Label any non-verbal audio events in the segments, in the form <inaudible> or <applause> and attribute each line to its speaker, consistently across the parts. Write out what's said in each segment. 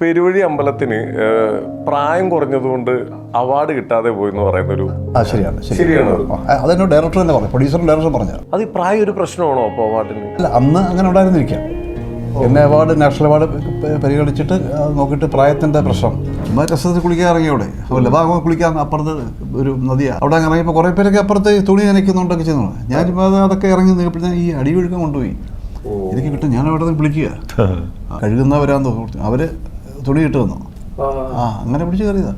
Speaker 1: പെരുവഴി അമ്പലത്തിന് പ്രായം കുറഞ്ഞതുകൊണ്ട് അവാർഡ് കിട്ടാതെ പോയി എന്ന് പറയുന്നൊരു
Speaker 2: ശരിയാണ്
Speaker 1: ശരിയാണ്.
Speaker 2: അതെന്നോട് ഡയറക്ടർ തന്നെ പറഞ്ഞു പ്രൊഡ്യൂസറും
Speaker 1: അത് ഈ പ്രായം ഒരു പ്രശ്നമാണോ അപ്പോൾ അവാർഡിന്?
Speaker 2: അല്ല അന്ന് അങ്ങനെ ഉണ്ടായിരുന്നിരിക്കാം. എന്നെ അവാർഡ് നാഷണൽ അവാർഡ് പരിഗണിച്ചിട്ട് നോക്കിയിട്ട് പ്രായത്തിന്റെ പ്രശ്നം. ചുമ്മാ രസത്തിൽ കുളിക്കാൻ ഇറങ്ങി അവിടെ. അതുപോലെ വാ അങ്ങ് കുളിക്കാൻ അപ്പുറത്ത് ഒരു നദിയാണ് അവിടെ അങ്ങ് ഇറങ്ങിയപ്പോൾ കുറേ പേരൊക്കെ അപ്പുറത്ത് തുണി നനയ്ക്കുന്നുണ്ടൊക്കെ ചെയ്യുന്നു ഞാൻ ചുമ്മാ അത് അതൊക്കെ ഇറങ്ങി നിൽക്കുമ്പോഴത്തേന് ഈ അടിയൊഴുക്കം കൊണ്ടുപോയി. എനിക്ക് കിട്ടും ഞാൻ അവിടെ നിന്ന് വിളിക്കുക <laughs> കഴുകുന്നവരാന്ന് അവർ തുണി ഇട്ട് വന്നു. ആ. അങ്ങനെ പിടിച്ച് കയറിയതാ.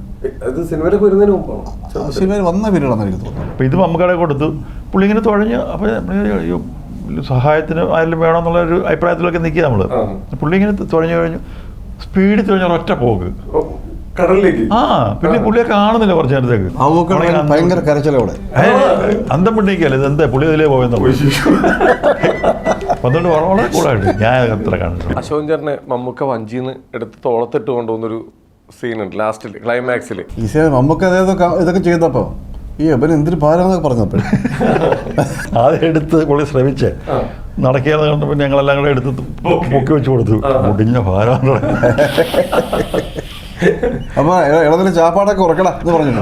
Speaker 1: അത് സിനിമയിലേക്ക് വരുന്നതിന് മുമ്പാണോ?
Speaker 2: സിനിമയിൽ വന്ന പേരാണെന്ന് എനിക്ക് തോന്നുന്നു.
Speaker 3: അപ്പോൾ ഇത് മമ്മക്കട കൊടുത്തു. പുള്ളി ഇങ്ങനെ തുഴഞ്ഞ് അപ്പോൾ സഹായത്തിന് ആരെങ്കിലും വേണമെന്നുള്ള ഒരു അഭിപ്രായത്തിലൊക്കെ നിൽക്കുക നമ്മൾ. പുള്ളി ഇങ്ങനെ തുഴഞ്ഞു കഴിഞ്ഞു സ്പീഡിൽ തുഴഞ്ഞ ഒറ്റ പോക്ക്.
Speaker 1: കടലിലേക്ക്.
Speaker 3: ആ പിന്നെ പുള്ളിയെ കാണുന്നില്ല കുറച്ച് നേരത്തേക്ക്.
Speaker 2: ഭയങ്കര കരച്ചിലവിടെ.
Speaker 3: അന്തം പിണ്ണിക്കല്ലേ ഇത് എന്താ? പുള്ളി അതിലേ പോയെന്ന്? പന്ത്രണ്ട് വളരെ കൂളായിട്ട് ഞാൻ അത്ര കണ്ടിട്ടുണ്ട്
Speaker 1: അശോകൻ ചേട്ടന് മമ്മൂക്ക വഞ്ചിന്ന് എടുത്ത് തോളത്തിട്ട് കൊണ്ടുപോകുന്നൊരു സീനുണ്ട് ലാസ്റ്റിൽ ക്ലൈമാക്സിൽ
Speaker 2: ഈ സീൻ നമുക്ക് അതായത് ഇതൊക്കെ ചെയ്തപ്പോ ഈ അവൻ എന്തൊരു ഭാരമെന്നൊക്കെ പറഞ്ഞപ്പോൾ
Speaker 3: ആദ്യം <laughs> എടുത്ത് പുള്ളി ശ്രമിച്ച്. നടക്കിയത് കണ്ടപ്പോൾ ഞങ്ങളെല്ലാം കൂടെ എടുത്ത് പൊക്കി വെച്ച് കൊടുത്തു. മുടിഞ്ഞ ഭാരം <laughs>
Speaker 2: അപ്പൊ ഇളതിലെ ചാപ്പാടൊക്കെ ഉറക്കട എന്ന് പറഞ്ഞു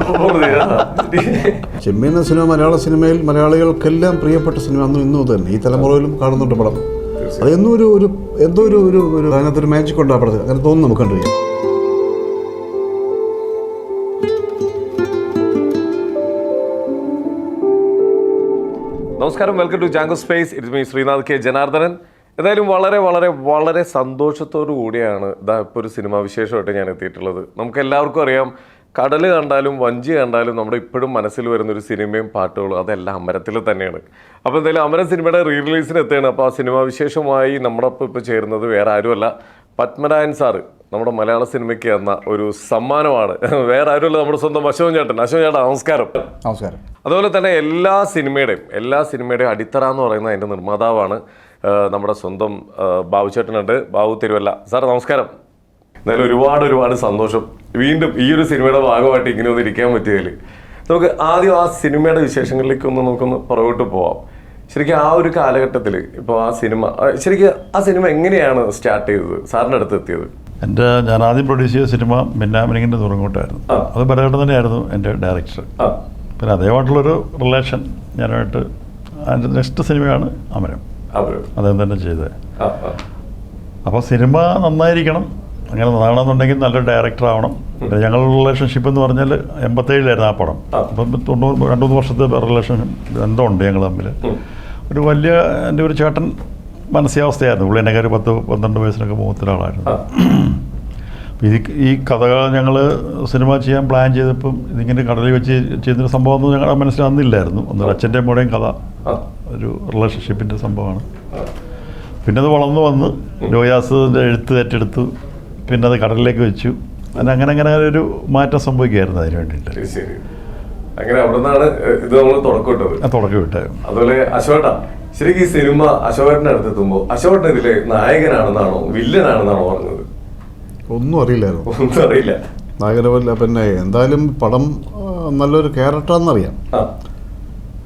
Speaker 2: ചെമ്മീൻ എന്ന സിനിമ മലയാള സിനിമയിൽ മലയാളികൾക്കെല്ലാം പ്രിയപ്പെട്ട സിനിമ അന്നും ഇന്നും തന്നെ. ഈ തലമുറയിലും കാണുന്നുണ്ട് പടം. അത് എന്നും ഒരു ഒരു എന്തോ ഒരു ഒരു ഒരു അതിനകത്തൊരു മാജിക് ഉണ്ട് ആ പടത്തിൽ. അങ്ങനെ തോന്നുന്നു നമുക്ക് കണ്ടു
Speaker 1: നമസ്കാരം. Welcome to Jango space it me Sreenath K. Janardhanan. എന്തായാലും വളരെ വളരെ വളരെ സന്തോഷത്തോടു കൂടിയാണ് ഇതാ ഇപ്പോൾ ഒരു സിനിമാ വിശേഷമായിട്ട് ഞാൻ എത്തിയിട്ടുള്ളത്. നമുക്ക് എല്ലാവർക്കും അറിയാം കടൽ കണ്ടാലും വഞ്ചി കണ്ടാലും നമ്മുടെ ഇപ്പോഴും മനസ്സിൽ വരുന്ന ഒരു സിനിമയും പാട്ടുകളും അതെല്ലാം അമരത്തിൽ തന്നെയാണ്. അപ്പോൾ എന്തായാലും അമരം സിനിമയുടെ റീ റിലീസിന് എത്തുകയാണ് അപ്പോൾ ആ സിനിമാ വിശേഷമായി നമ്മുടെ ഒപ്പം ഇപ്പോൾ ചേരുന്നത് വേറെ ആരുമല്ല പത്മനായൻ സാറ്. നമ്മുടെ മലയാള സിനിമയ്ക്ക് തന്ന ഒരു സമ്മാനമാണ്. വേറെ ആരുമല്ല നമ്മുടെ സ്വന്തം അശോകൻ ചേട്ടൻ. അശോകൻ ചേട്ടാ നമസ്കാരം.
Speaker 2: നമസ്കാരം.
Speaker 1: അതുപോലെ തന്നെ എല്ലാ സിനിമയുടെയും എല്ലാ സിനിമയുടെയും അടിത്തറ എന്ന് പറയുന്ന അതിന്റെ നിർമ്മാതാവാണ്. നമ്മുടെ സ്വന്തം ബാബു ചേട്ടനുണ്ട്. ബാബു തിരുവല്ല. സാർ നമസ്കാരം. എന്തായാലും ഒരുപാട് ഒരുപാട് സന്തോഷം. വീണ്ടും ഈ ഒരു സിനിമയുടെ ഭാഗമായിട്ട് ഇങ്ങനെ ഒന്ന് ഇരിക്കാൻ പറ്റിയതിൽ നമുക്ക് ആദ്യം ആ സിനിമയുടെ വിശേഷങ്ങളിലേക്ക് ഒന്ന് നമുക്കൊന്ന് പുറകോട്ട് പോവാം. ശരിക്കും ആ ഒരു കാലഘട്ടത്തിൽ ഇപ്പോൾ ആ സിനിമ ശരിക്കും ആ സിനിമ എങ്ങനെയാണ് സ്റ്റാർട്ട് ചെയ്തത്? സാറിന്റെ അടുത്ത് എത്തിയത്.
Speaker 3: എന്റെ ഞാൻ ആദ്യം പ്രൊഡ്യൂസ് ചെയ്ത സിനിമ മിന്നാമിനിങ്ങിന്റെ തുറങ്ങോട്ടായിരുന്നു. അത് പരഘട്ടം തന്നെയായിരുന്നു എന്റെ ഡയറക്ടർ. പിന്നെ അതേമായിട്ടുള്ളൊരു റിലേഷൻ ഞാനായിട്ട് അതിന്റെ നെക്സ്റ്റ് സിനിമയാണ് അമരം. അദ്ദേഹം തന്നെ ചെയ്തത്. അപ്പോൾ സിനിമ നന്നായിരിക്കണം. അങ്ങനെ നന്നാണെന്നുണ്ടെങ്കിൽ നല്ലൊരു ഡയറക്ടർ ആവണം. പിന്നെ ഞങ്ങളുടെ റിലേഷൻഷിപ്പ് എന്ന് പറഞ്ഞാൽ എൺപത്തേഴിലായിരുന്നു ആ പടം. അപ്പം തൊണ്ണൂറ് രണ്ടുമൂന്ന് വർഷത്തെ റിലേഷൻ എന്തോ ഉണ്ട് ഞങ്ങൾ തമ്മിൽ. ഒരു വലിയ എന്റെ ഒരു ചേട്ടൻ മാനസികാവസ്ഥയായിരുന്നു. പുള്ളി എന്നെ ഒരു പത്ത് പന്ത്രണ്ട് വയസ്സിനൊക്കെ മൂത്ത ഇത് ഈ കഥകൾ ഞങ്ങൾ സിനിമ ചെയ്യാൻ പ്ലാൻ ചെയ്തപ്പം ഇതിങ്ങനെ കടലിൽ വെച്ച് ചെയ്യുന്നൊരു സംഭവം ഒന്നും ഞങ്ങളുടെ മനസ്സിൽ അന്നില്ലായിരുന്നു ഒന്നൊരു അച്ഛന്റെ മോടേയും കഥ. ഒരു റിലേഷൻഷിപ്പിന്റെ സംഭവമാണ്. പിന്നെ അത് വളർന്നു വന്ന് ലോയാസിന്റെ എഴുത്ത് ഏറ്റെടുത്തു. പിന്നെ അത് കടലിലേക്ക് വെച്ചു. അങ്ങനെ അങ്ങനെ അങ്ങനെ ഒരു മാറ്റം സംഭവിക്കുകയായിരുന്നു അതിന് വേണ്ടിയിട്ട്.
Speaker 1: അങ്ങനെ അവിടെ നിന്നാണ് ഇത് നമ്മൾ തുടക്കം
Speaker 3: ആ തുടക്കം വിട്ടായിരുന്നു
Speaker 1: അതുപോലെ അശോട്ട ശരിക്കും ഈ സിനിമ അശോകന്റെ അടുത്തെത്തുമ്പോൾ അശോകട്ടൻ ഇതിലെ നായകനാണെന്നാണോ വില്ലനാണെന്നാണോ പറഞ്ഞത്?
Speaker 2: ഒന്നും അറിയില്ലായിരുന്നു.
Speaker 1: ഒന്നും അറിയില്ല.
Speaker 2: നാഗരവല്ല പിന്നെ എന്തായാലും പടം നല്ലൊരു ക്യാരക്ടറാണെന്നറിയാം.
Speaker 1: അറിയാം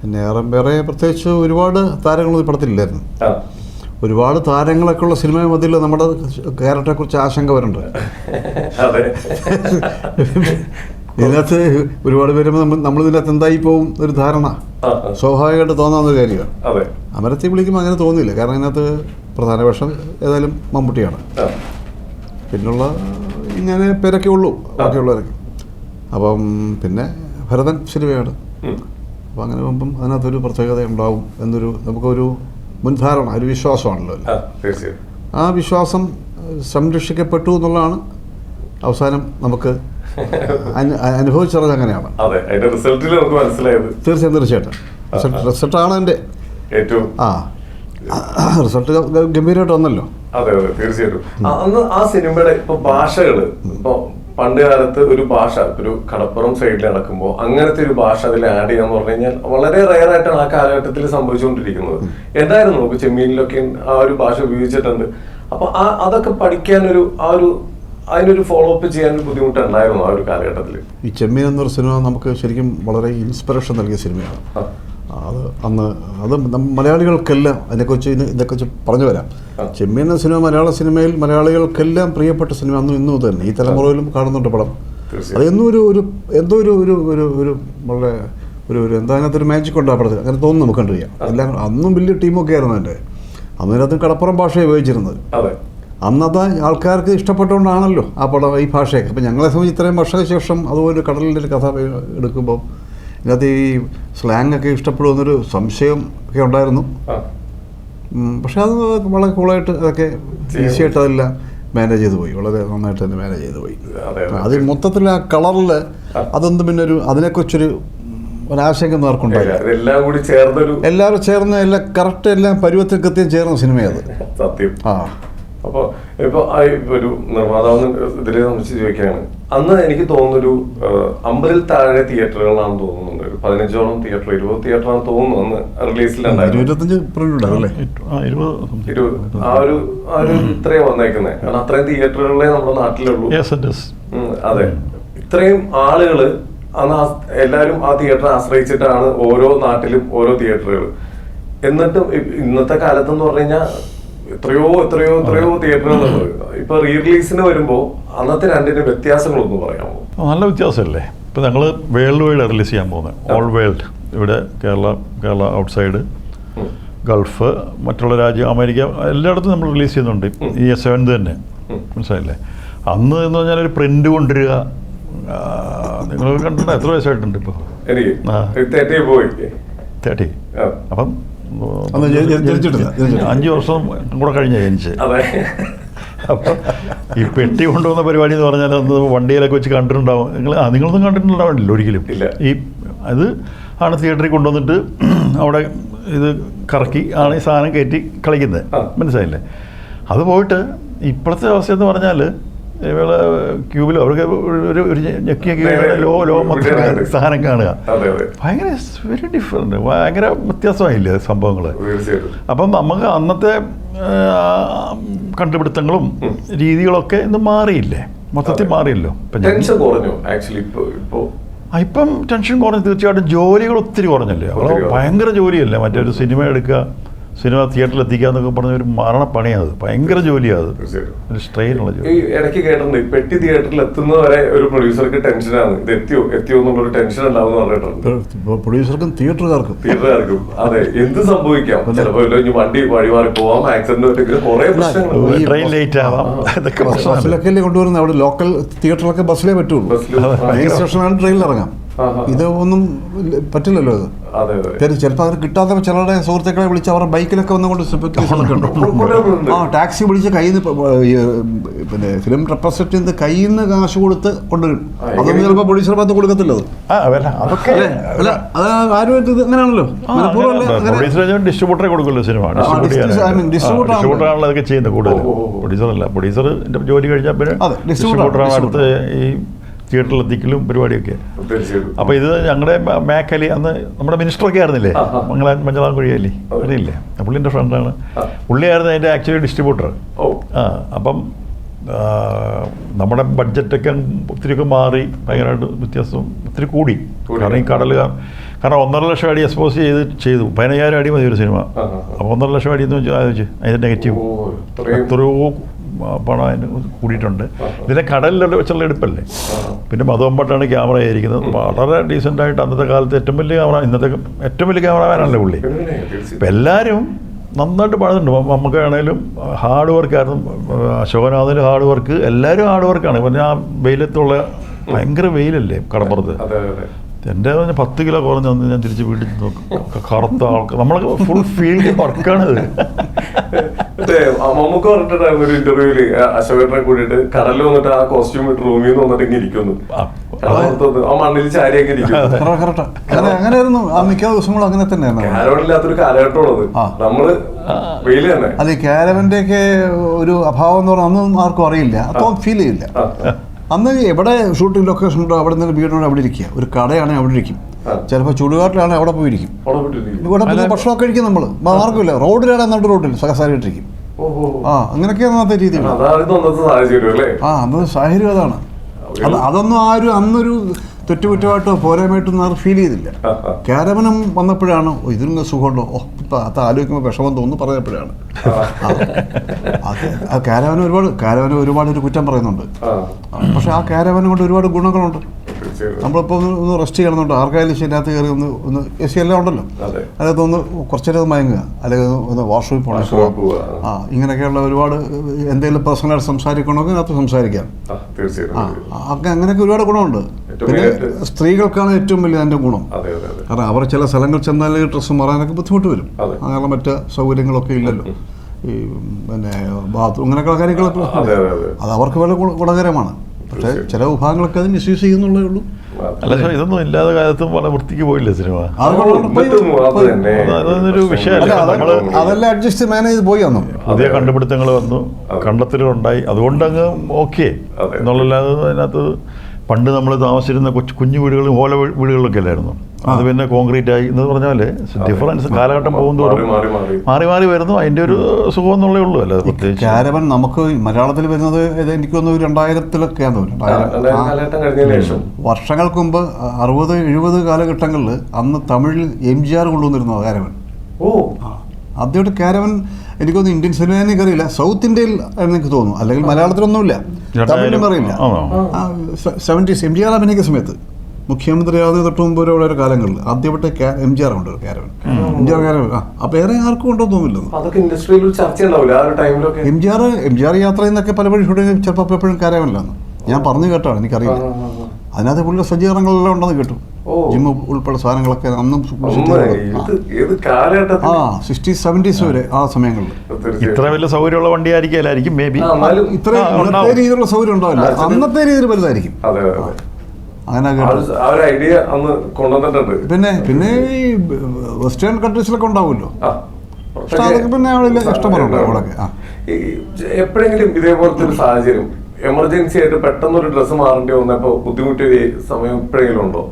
Speaker 2: പിന്നെ ഏറെ വേറെ പ്രത്യേകിച്ച് ഒരുപാട് താരങ്ങളൊന്നും ഈ പടത്തിലില്ലായിരുന്നു. ഒരുപാട് താരങ്ങളൊക്കെ ഉള്ള സിനിമ മതിൽ നമ്മുടെ ക്യാരക്ടറെ കുറിച്ച് ആശങ്ക വരുന്നുണ്ട്.
Speaker 1: അതെ.
Speaker 2: ഇതിനകത്ത് ഒരുപാട് പേര് നമ്മൾ ഇതിനകത്ത് എന്തായി പോകും ഒരു ധാരണ. സ്വാഭാവികമായിട്ട് തോന്നാവുന്ന ഒരു കാര്യമാണ് അമരത്തി വിളിക്കുമ്പോൾ അങ്ങനെ തോന്നിയില്ല. കാരണം ഇതിനകത്ത് പ്രധാന വേഷം ഏതായാലും മമ്മൂട്ടിയാണ്. പിന്നുള്ള ഇങ്ങനെ പേരൊക്കെ ഉള്ളൂ ബാക്കിയുള്ളവരൊക്കെ അപ്പം പിന്നെ ഭരതൻ സിനിമയാണ്. അപ്പം അങ്ങനെ പോകുമ്പം അതിനകത്തൊരു പ്രത്യേകത ഉണ്ടാവും എന്നൊരു നമുക്കൊരു മുൻധാരണ ഒരു വിശ്വാസമാണല്ലോ അല്ലേ?
Speaker 1: ആ,
Speaker 2: വിശ്വാസം സംരക്ഷിക്കപ്പെട്ടു എന്നുള്ളതാണ് അവസാനം നമുക്ക് അനു- അനുഭവിച്ചറിഞ്ഞത് അങ്ങനെയാണ്. തീർച്ചയായും തീർച്ചയായിട്ടും. റിസൾട്ട് റിസൾട്ടാണ് എന്റെ
Speaker 1: ഏറ്റവും
Speaker 2: ആ. റിസൾട്ട് ഗംഭീരമായിട്ട് വന്നല്ലോ.
Speaker 1: അതെ അതെ തീർച്ചയായിട്ടും. ആ, അന്ന് ആ സിനിമയുടെ ഇപ്പൊ ഭാഷകൾ ഇപ്പൊ പണ്ട് കാലത്ത് ഒരു ഭാഷ ഒരു കടപ്പുറം സൈഡിൽ നടക്കുമ്പോൾ അങ്ങനത്തെ ഒരു ഭാഷ അതിൽ ആഡ് ചെയ്യാന്ന് പറഞ്ഞു കഴിഞ്ഞാൽ വളരെ റയർ ആയിട്ടാണ് ആ കാലഘട്ടത്തിൽ സംഭവിച്ചുകൊണ്ടിരിക്കുന്നത്. എന്തായിരുന്നു? നമുക്ക് ചെമ്മീനിലൊക്കെ ആ ഒരു ഭാഷ ഉപയോഗിച്ചിട്ടുണ്ട്. അപ്പൊ ആ അതൊക്കെ പഠിക്കാനൊരു ആ ഒരു അതിനൊരു ഫോളോ അപ്പ് ചെയ്യാൻ ഒരു ബുദ്ധിമുട്ടുണ്ടായിരുന്നു ആ ഒരു കാലഘട്ടത്തിൽ
Speaker 2: ഈ ചെമ്മീൻ എന്നൊരു സിനിമ നമുക്ക് ശരിക്കും വളരെ ഇൻസ്പിറേഷൻ നൽകിയ സിനിമയാണ്. അത് അന്ന് അത് മലയാളികൾക്കെല്ലാം അതിനെക്കുറിച്ച് ഇന്ന് ഇതേക്കുറിച്ച് പറഞ്ഞു വരാം. ചെമ്മീൻ എന്ന സിനിമ മലയാള സിനിമയിൽ മലയാളികൾക്കെല്ലാം പ്രിയപ്പെട്ട സിനിമ അന്നും ഇന്നും തന്നെ. ഈ തലമുറയിലും കാണുന്നുണ്ട് പടം. അത് എന്നും ഒരു ഒരു എന്തോ ഒരു ഒരു ഒരു ഒരു വളരെ ഒരു ഒരു എന്താ അതിനകത്തൊരു മാജിക് ഉണ്ട് ആ പടത്തിൽ. അങ്ങനെ തോന്നുന്നു നമുക്ക് കണ്ടുകഴിയാം എല്ലാം അന്നും വലിയ ടീമൊക്കെ ആയിരുന്നു എന്റെ അന്നേരത്ത് കടപ്പുറം ഭാഷയെ ഉപയോഗിച്ചിരുന്നത്. അന്നത്തെ ആൾക്കാർക്ക് ഇഷ്ടപ്പെട്ടുകൊണ്ടാണല്ലോ ആ പടം ഈ ഭാഷയൊക്കെ. അപ്പം ഞങ്ങളെ സംബന്ധിച്ച് ഇത്രയും വർഷത്തിന് ശേഷം അതുപോലെ കടലിന്റെ ഒരു കഥ എടുക്കുമ്പോൾ ഇതിനകത്ത് ഈ സ്ലാങ് ഒക്കെ ഇഷ്ടപ്പെടുമെന്നൊരു സംശയം ഒക്കെ ഉണ്ടായിരുന്നു. പക്ഷെ അത് വളരെ കൂളായിട്ട് അതൊക്കെ ഈസി ആയിട്ട് അതെല്ലാം മാനേജ് ചെയ്ത് പോയി. വളരെ നന്നായിട്ട് തന്നെ മാനേജ് ചെയ്ത് പോയി.
Speaker 1: അതെ
Speaker 2: മൊത്തത്തിൽ ആ കളറിൽ അതൊന്നും പിന്നെ ഒരു അതിനെക്കുറിച്ചൊരു ഒരാശങ്ക
Speaker 1: ആർക്കുണ്ടായില്ല.
Speaker 2: എല്ലാവരും ചേർന്ന് എല്ലാം കറക്റ്റ് എല്ലാം പരുവത്തിൽ കൃത്യം ചേർന്ന സിനിമയത്.
Speaker 1: സത്യം.
Speaker 2: ആ.
Speaker 1: അപ്പൊ ഇപ്പൊ ഒരു നിർമ്മാതാവ് ഇതിനെ സംബന്ധിച്ച് ചോദിക്കുകയാണ്. അന്ന് എനിക്ക് തോന്നുന്നൊരു അമ്പതിൽ താഴെ തിയേറ്ററുകളാണെന്ന് തോന്നുന്നുണ്ട്. ഒരു പതിനഞ്ചോളം തിയേറ്റർ ഇരുപത് തിയേറ്ററാണെന്ന് തോന്നുന്നു അന്ന് റിലീസിലുണ്ടായിരുന്നു
Speaker 3: ആ
Speaker 1: ഒരു ആ ഒരു ഇത്രയും വന്നേക്കുന്നത് കാരണം അത്രയും തിയേറ്ററുകളെ നമ്മുടെ നാട്ടിലുള്ളൂ.
Speaker 3: Yes, it is.
Speaker 1: ഉം, അതെ. ഇത്രയും ആളുകൾ അന്ന് ആ- എല്ലാവരും ആ തിയേറ്റർ ആശ്രയിച്ചിട്ടാണ് ഓരോ നാട്ടിലും ഓരോ തിയേറ്ററുകൾ എന്നിട്ടും ഇന്നത്തെ കാലത്ത് എന്ന് പറഞ്ഞു കഴിഞ്ഞാൽ എത്രയോ എത്രയോ എത്രയോ തിയേറ്ററുകൾ ഇപ്പൊ റീ റിലീസിന് വരുമ്പോ അന്നത്തെ രണ്ടിന്റെ വ്യത്യാസങ്ങളൊന്നും പറയാമോ?
Speaker 3: നല്ല വ്യത്യാസമല്ലേ? ഇപ്പൊ ഞങ്ങൾ വേൾഡ് വൈഡ് റിലീസ് ചെയ്യാൻ പോകുന്നത് ഓൾ വേൾഡ് ഇവിടെ കേരള കേരള ഔട്ട്സൈഡ്. ഗൾഫ് മറ്റുള്ള രാജ്യം അമേരിക്ക എല്ലായിടത്തും നമ്മൾ റിലീസ് ചെയ്യുന്നുണ്ട്. ഈ സെവൻത് തന്നെ. മനസ്സിലായില്ലേ? അന്ന് എന്ന് പറഞ്ഞാൽ ഒരു പ്രിന്റ് കൊണ്ടുവരിക. നിങ്ങൾ കണ്ടിട്ടുണ്ടോ? എത്ര വയസ്സായിട്ടുണ്ട് ഇപ്പോൾ തേർട്ടി. അപ്പം അഞ്ച് വർഷം കൂടെ കഴിഞ്ഞ ജനിച്ച്. അപ്പൊ ഈ പെട്ടി കൊണ്ടുവന്ന പരിപാടി എന്ന് പറഞ്ഞാൽ അന്ന് വണ്ടിയിലൊക്കെ വെച്ച് കണ്ടിട്ടുണ്ടാവും. നിങ്ങൾ ആ നിങ്ങളൊന്നും കണ്ടിട്ടുണ്ടാവില്ല ഒരിക്കലും. ഈ അത് ആണ് തിയേറ്ററിൽ കൊണ്ടുവന്നിട്ട് അവിടെ ഇത് കറക്കി ആണ് ഈ സാധനം കയറ്റി കളിക്കുന്നത്. മനസ്സിലായില്ലേ? അത് പോയിട്ട് ഇപ്പോഴത്തെ അവസ്ഥ എന്ന് പറഞ്ഞാൽ ഇവൾ ക്യൂബിലോ അവർക്ക് ഒരു- ഒരു ഞെക്കിയ ഞെക്കി ഞെക്കി
Speaker 1: നേരെ
Speaker 3: ലോ ലോ മൊത്തം സാധനം കാണുക. ഭയങ്കര വെരി ഡിഫറെന്റ് ഭയങ്കര വ്യത്യാസമായില്ലേ സംഭവങ്ങൾ അപ്പം നമുക്ക് അന്നത്തെ കണ്ടുപിടുത്തങ്ങളും രീതികളൊക്കെ ഇന്ന് മാറിയില്ലേ? മൊത്തത്തിൽ. മാറിയല്ലോ ഇപ്പം
Speaker 1: ടെൻഷൻ കുറഞ്ഞു
Speaker 3: തീർച്ചയായിട്ടും ജോലികൾ ഒത്തിരി കുറഞ്ഞല്ലേ?
Speaker 1: കുറഞ്ഞു.
Speaker 3: ഭയങ്കര ജോലിയല്ലേ? മറ്റൊരു സിനിമ എടുക്കുക സിനിമ തിയേറ്ററിൽ എത്തിക്കുക എന്നൊക്കെ പറഞ്ഞ ഒരു മരണപ്പണിയാണ് അത്. ഭയങ്കര ജോലിയാണ് അത്. സ്ട്രെയിനുള്ള
Speaker 1: ഈ
Speaker 3: ജോലി.
Speaker 1: ഇടയ്ക്ക് കേട്ടിട്ടുണ്ട് ഈ പെട്ടി തിയേറ്ററിൽ എത്തുന്നവരെ ഒരു പ്രൊഡ്യൂസർക്ക് ടെൻഷനാണ്. ഇത് എത്തിയോ എത്തിയോ എന്നുള്ളൊരു ടെൻഷൻ ഉണ്ടാവും പറഞ്ഞിട്ടുണ്ട്.
Speaker 2: പ്രൊഡ്യൂസർക്കും തിയേറ്ററുകാർക്കും.
Speaker 1: തിയേറ്ററുകാർക്കും. അതെ എന്ത് സംഭവിക്കാം? ചിലപ്പോ ഇല്ല ഇനി വണ്ടി വഴിമാറി പോവാം ആക്സിഡന്റ് പറ്റിയെങ്കിലും കുറെ പ്രശ്നങ്ങൾ
Speaker 3: ട്രെയിൻ ലേറ്റ് ആവാം.
Speaker 2: ബസ്സിലൊക്കെ അല്ലേ കൊണ്ടുവരുന്നത്? അവിടെ ലോക്കൽ തിയേറ്ററിലൊക്കെ ബസ്സിലേ പറ്റുള്ളൂ. ട്രെയിനിൽ ഇറങ്ങാം. ഇത് ഒന്നും പറ്റില്ലല്ലോ ഇത്.
Speaker 1: അതെ അതെ.
Speaker 2: കാര്യം ചിലപ്പോൾ അവർ കിട്ടാത്ത ചിലരുടെ സുഹൃത്തുക്കളെ വിളിച്ച് അവരുടെ ബൈക്കിലൊക്കെ വന്നുകൊണ്ട് ആ ടാക്സി വിളിച്ച് കയ്യിൽ നിന്ന് പിന്നെ ഫിലിം റെപ്രസെന്റേറ്റീവ് കയ്യിൽ നിന്ന് കാശ് കൊടുത്ത് കൊണ്ടുവരും. അതൊന്നും? ചിലപ്പോൾ പ്രൊഡ്യൂസർ ഭാഗത്ത് കൊടുക്കത്തില്ല അത്. അങ്ങനെയാണല്ലോ?
Speaker 3: ഡിസ്ട്രിബ്യൂട്ടറെ കൊടുക്കുമല്ലോ സിനിമ ആണല്ലോ അതൊക്കെ ചെയ്യുന്നത് കൂടുതൽ. പ്രൊഡ്യൂസർ അല്ല ജോലി കഴിഞ്ഞാൽ പിന്നെ ഡിസ്ട്രിബ്യൂട്ടറാണ് അടുത്ത് ഈ തിയേറ്ററിൽ എത്തിക്കലും പരിപാടിയൊക്കെ.
Speaker 1: അപ്പൊ
Speaker 3: അപ്പോൾ ഇത് ഞങ്ങളുടെ മേഖല അന്ന് നമ്മുടെ മിനിസ്റ്ററൊക്കെ ആയിരുന്നില്ലേ? മംഗളാൻ അല്ലേ
Speaker 1: അതെ.
Speaker 3: അറിയില്ലേ? പുള്ളിന്റെ ഫ്രണ്ടാണ്. പുള്ളിയായിരുന്നു അതിന്റെ ആക്ച്വലി ഡിസ്ട്രിബ്യൂട്ടർ. ആ അപ്പം നമ്മുടെ ബഡ്ജറ്റൊക്കെ ഒത്തിരിയൊക്കെ മാറി ഭയങ്കരമായിട്ട് വ്യത്യാസം ഒത്തിരി കൂടി. കാരണം ഈ കടൽ കാരണം ഒന്നര ലക്ഷം അടി എക്സ്പോസ് ചെയ്ത് ചെയ്തു. പതിനയ്യായിരം അടി മതി ഒരു സിനിമ. അപ്പോൾ ഒന്നര ലക്ഷം അടി എന്ന് വെച്ചാൽ അതിന്റെ നെഗറ്റീവ്. എത്രയോ പണം അതിന് കൂടിയിട്ടുണ്ട്. പിന്നെ കടലിലുള്ള വെച്ചുള്ള എടുപ്പല്ലേ? പിന്നെ മധുവമ്പട്ടാണ് ക്യാമറ ആയിരിക്കുന്നത്. വളരെ ഡീസന്റ് ആയിട്ട് അന്നത്തെ കാലത്ത് ഏറ്റവും വലിയ ക്യാമറ ഇന്നത്തെ ഏറ്റവും വലിയ ക്യാമറമാനല്ലേ പുള്ളി? ഇപ്പം എല്ലാവരും നന്നായിട്ട് പാടുന്നുണ്ട് നമുക്കാണേലും ഹാർഡ് വർക്കായിരുന്നു അശോകനാഥിന് ഹാർഡ് വർക്ക് എല്ലാവരും ഹാർഡ് വർക്കാണ്. പിന്നെ ആ വെയിലത്തുള്ള ഭയങ്കര വെയിലല്ലേ കടപ്പുറത്ത്? എന്റെ പറഞ്ഞ പത്ത് കിലോ കുറഞ്ഞ് വന്ന് ഞാൻ തിരിച്ച് വീട്ടിൽ നോക്കും. കറുത്ത ആൾക്ക് നമ്മളൊക്കെ ഫുൾ ഫീൽഡ് വർക്കാണിത്
Speaker 1: മമ്മൂക്ക പറഞ്ഞിട്ടുണ്ടായിരുന്നു ഒരു ഇന്റർവ്യൂൽ അശോകനെ കൂടിയിട്ട് കടലിൽ വന്നിട്ട് ആ കോസ്റ്റ്യൂം ഇട്ട് റൂമിൽ നിന്ന് വന്നിട്ട് ഇങ്ങനെ ഇരിക്കുന്നു
Speaker 3: ആ.
Speaker 1: മണ്ണിൽ ചാരിയൊക്കെ
Speaker 2: അങ്ങനെയായിരുന്നു. ആ മിക്ക ദിവസങ്ങളും അങ്ങനെ തന്നെയായിരുന്നു.
Speaker 1: കാരവണില്ലാത്തൊരു കാലഘട്ടമുള്ളത്
Speaker 2: ആ.
Speaker 1: നമ്മൾ വെയിൽ തന്നെ.
Speaker 2: അതെ കാരവന്റെ ഒക്കെ ഒരു അഭാവം എന്ന് പറഞ്ഞാൽ അന്നും ആർക്കും അറിയില്ല. അപ്പോൾ ഫീൽ ചെയ്യില്ല. അന്ന് എവിടെ ഷൂട്ടിംഗ് ലൊക്കേഷൻ ഉണ്ടോ അവിടെ നിന്ന് വീടുണ്ടോ അവിടെ ഇരിക്കുക. ഒരു കടയാണെങ്കിൽ അവിടെ ഇരിക്കും. ചിലപ്പോൾ ചുടുകാട്ടിലാണെങ്കിൽ അവിടെ പോയിരിക്കും. ഇവിടെ പിന്നെ ഭക്ഷണമൊക്കെ കഴിക്കും നമ്മൾ മാർഗമില്ല റോഡിലാണ് എന്നിട്ട് റോഡിൽ സഹസാരിട്ടിരിക്കും.
Speaker 1: ഓഹോ.
Speaker 2: ആ അങ്ങനെയൊക്കെയാണ് അന്നത്തെ രീതി. ആ അന്ന് സാഹചര്യം അതാണ്. അത് അതൊന്നും ആരും അന്നൊരു തെറ്റുകുറ്റമായിട്ടോ പോരായ്മയായിട്ടൊന്നും അത് ഫീൽ ചെയ്തില്ല. ക്യാരവനും വന്നപ്പോഴാണ് ഓ ഇതിനൊക്കെ സുഖമുണ്ടോ? ഓ ഇപ്പം അത് ആലോചിക്കുമ്പോൾ വിഷമം തോന്നുന്നു പറഞ്ഞപ്പോഴാണ്. ആ. അത് ആ കാരവനം ഒരുപാട് കാരവനം ഒരുപാട് ഒരു കുറ്റം പറയുന്നുണ്ട്. പക്ഷെ ആ കാരവനം കൊണ്ട് ഒരുപാട് ഗുണങ്ങളുണ്ട്. നമ്മളിപ്പോൾ ഒന്ന് ഒന്ന് റെസ്റ്റ് ചെയ്യണമെന്നുണ്ട്. ആർക്കായാലും ശരി അതിനകത്ത് കയറി ഒന്ന് ഒന്ന് എ സി എല്ലാം ഉണ്ടല്ലോ.
Speaker 1: അതെ.
Speaker 2: അതിനകത്ത് ഒന്ന് കുറച്ചേരം ഒന്ന് മയങ്ങുക. അല്ലെങ്കിൽ ഒന്ന് ഒന്ന് വാഷ്റൂമിൽ പോകണം. ആ ഇങ്ങനെയൊക്കെയുള്ള ഒരുപാട് എന്തെങ്കിലും പേഴ്സണലായിട്ട് സംസാരിക്കണമെങ്കിൽ അതിനകത്ത് സംസാരിക്കാം.
Speaker 1: ആ,
Speaker 2: അങ്ങനെയൊക്കെ ഒരുപാട് ഗുണമുണ്ട്. പിന്നെ സ്ത്രീകൾക്കാണ് ഏറ്റവും വലിയ അതിന്റെ ഗുണം.
Speaker 1: അതെ അതെ അതെ.
Speaker 2: കാരണം അവർ ചില സ്ഥലങ്ങൾ ചെന്നാൽ ഡ്രസ്സ് മാറാനൊക്കെ ബുദ്ധിമുട്ട് വരും. അങ്ങനെ മറ്റ് സൗകര്യങ്ങളൊക്കെ ഇല്ലല്ലോ. ഈ പിന്നെ ബാത്റൂം അങ്ങനെയൊക്കെയുള്ള കാര്യങ്ങളൊക്കെ
Speaker 1: അതെ അതെ അതെ.
Speaker 2: അത് അവർക്ക് വളരെ ഗുണ- ഗുണകരമാണ്. പക്ഷേ ചില വിഭാഗങ്ങളൊക്കെ അത് മിസ്യൂസ് ചെയ്യുന്നുള്ളേ ഉള്ളൂ
Speaker 3: അല്ല ഇതൊന്നും ഇല്ലാതെ കാലത്തും വളരെ വൃത്തിക്ക് പോയില്ല സിനിമ?
Speaker 2: അതുകൊണ്ട് പോയി-
Speaker 1: എന്നിട്ടും അത്
Speaker 2: പോയി-
Speaker 1: തന്നെ.
Speaker 3: അത് വിഷയമല്ല.
Speaker 2: അതെല്ലാം അഡ്ജസ്റ്റ് മാനേജ് ചെയ്ത് പോയി അന്നും.
Speaker 3: പുതിയ കണ്ടുപിടുത്തങ്ങൾ വന്നു. കണ്ടെത്തലുണ്ടായി. അതുകൊണ്ട് അങ്ങ് ഓക്കെ. എന്നുള്ളല്ലാതെ അതിനകത്ത് പണ്ട് നമ്മൾ താമസിച്ചിരുന്ന കൊച്ചു കുഞ്ഞു വീടുകളും ഓല വീടുകളിലൊക്കെ അല്ലായിരുന്നു. അത് പിന്നെ കോൺക്രീറ്റ് ആയി എന്ന് പറഞ്ഞാൽ ഡിഫറൻസ് കാലഘട്ടം പോകുന്നതോറും
Speaker 1: മാറി മാറി
Speaker 3: വരുന്നു. അതിന്റെ ഒരു സുഖം എന്നുള്ളേ ഉള്ളൂ. അല്ലേ പ്രത്യേകിച്ച്
Speaker 2: കാരവൻ നമുക്ക് മലയാളത്തിൽ വരുന്നത് എനിക്ക് തോന്നുന്നു രണ്ടായിരത്തിലൊക്കെയാന്ന് തോന്നുന്നു. വർഷങ്ങൾക്ക് മുമ്പ് അറുപത് എഴുപത് കാലഘട്ടങ്ങളിൽ അന്ന് തമിഴിൽ എം ജി ആർ കൊണ്ടുവന്നിരുന്നു കാരവൻ.
Speaker 1: ഓ.
Speaker 2: അദ്ദേഹം ക്യാരവൻ എനിക്കൊന്നും ഇന്ത്യൻ സിനിമ എനിക്ക് അറിയില്ല. സൗത്ത് ഇന്ത്യയിൽ എന്ന് എനിക്ക് തോന്നുന്നു. അല്ലെങ്കിൽ മലയാളത്തിലൊന്നുമില്ല. തമിഴിലും അറിയില്ല? സെവന്റീസ് എം ജി ആർ അഭിനയിക്കുന്ന സമയത്ത് മുഖ്യമന്ത്രിയാവുന്ന തൊട്ട് മുമ്പ് ഒരു ഒരു കാലങ്ങളിൽ ആദ്യമായിട്ട് എം ജി ആർ ഉണ്ട് caravan M G R caravan ആ വേറെ ആർക്കും ഉണ്ടോ തോന്നില്ലെന്ന്
Speaker 1: അതൊക്കെ ഇൻഡസ്ട്രിയിൽ ഒരു ചർച്ച ആ ഒരു ടൈമിലൊക്കെ
Speaker 2: M G R M G R യാത്ര ചെയ്യുന്നൊക്കെ പലപ്പോഴും ഷൂട്ടിങ് ചിലപ്പോൾ എപ്പോഴും ക്യാരവനിലാണ്. ഞാൻ പറഞ്ഞു കേട്ടാണ് എനിക്കറിയില്ല. അതിനകത്ത് പുള്ളിയുടെ സജ്ജീകരണങ്ങളെല്ലാം ഉണ്ടെന്ന് കേട്ടു. ജിമ്മ ഉൾപ്പെടെ സാധനങ്ങളൊക്കെ അന്നും ആ സെവന്റീസ് വരെ ആ സമയങ്ങളിൽ
Speaker 3: ഇത്ര വലിയ സൗകര്യമുള്ള വണ്ടി ആയിരിക്കും മേ ബി
Speaker 1: ആ, എന്നാലും
Speaker 2: ഇത്ര ഇന്നത്തെ രീതിയിലുള്ള സൗകര്യം ഉണ്ടാവില്ല. അന്നത്തെ രീതിയിൽ വലുതായിരിക്കും.
Speaker 1: അതെ അതെ. അതെ
Speaker 2: അങ്ങനെ
Speaker 1: ഐഡിയ അന്ന് കൊണ്ടുവന്നിട്ടുണ്ട്.
Speaker 2: പിന്നെ പിന്നെ ഈ വെസ്റ്റേൺ കൺട്രീസിലൊക്കെ ഉണ്ടാവുമല്ലോ. പക്ഷെ അതൊക്കെ പിന്നെ അവിടെ അവിടെയൊക്കെ. ആ.
Speaker 1: എപ്പോഴെങ്കിലും ഇതേപോലത്തെ ഒരു സാഹചര്യം എമർജൻസി ആയിട്ട് പെട്ടെന്ന് ഒരു ഡ്രസ്സ് മാറേണ്ടി വന്നപ്പോ ബുദ്ധിമുട്ടിയ സമയം ഇപ്പോഴെങ്കിലും ഉണ്ടോ